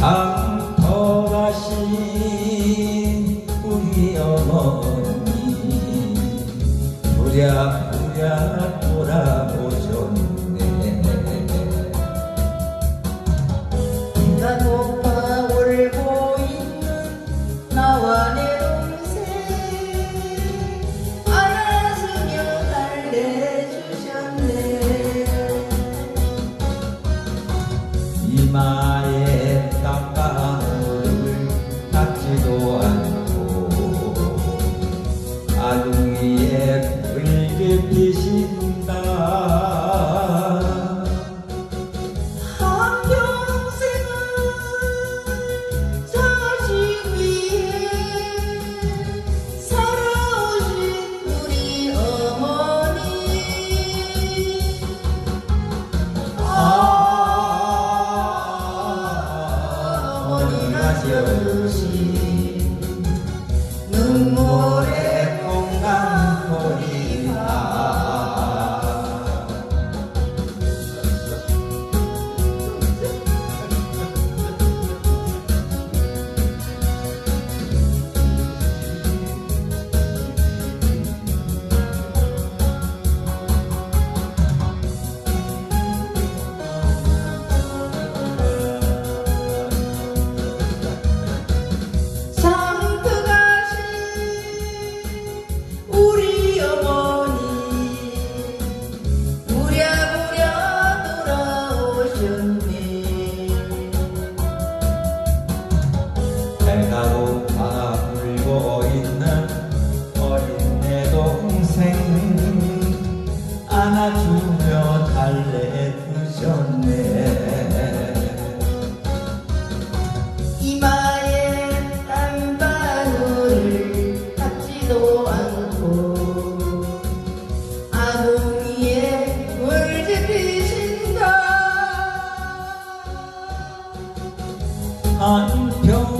당터하신 우리 어머니 부랴부랴 돌아보셨네. 인간 오빠 울고 있는 나와 내 동생 알아서며 날 내주셨네. 이마에 배가 고파 울고 있는 어린 내 동생 안아주며 달래주셨네. 이마에 땀바늘을 닦지도 않고 아궁이에 물집히신다 한평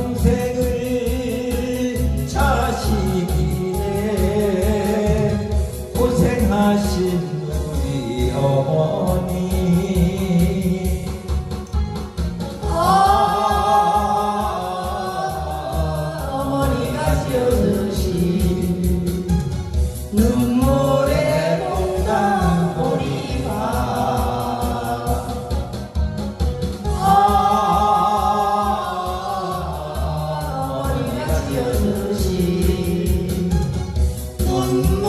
amor.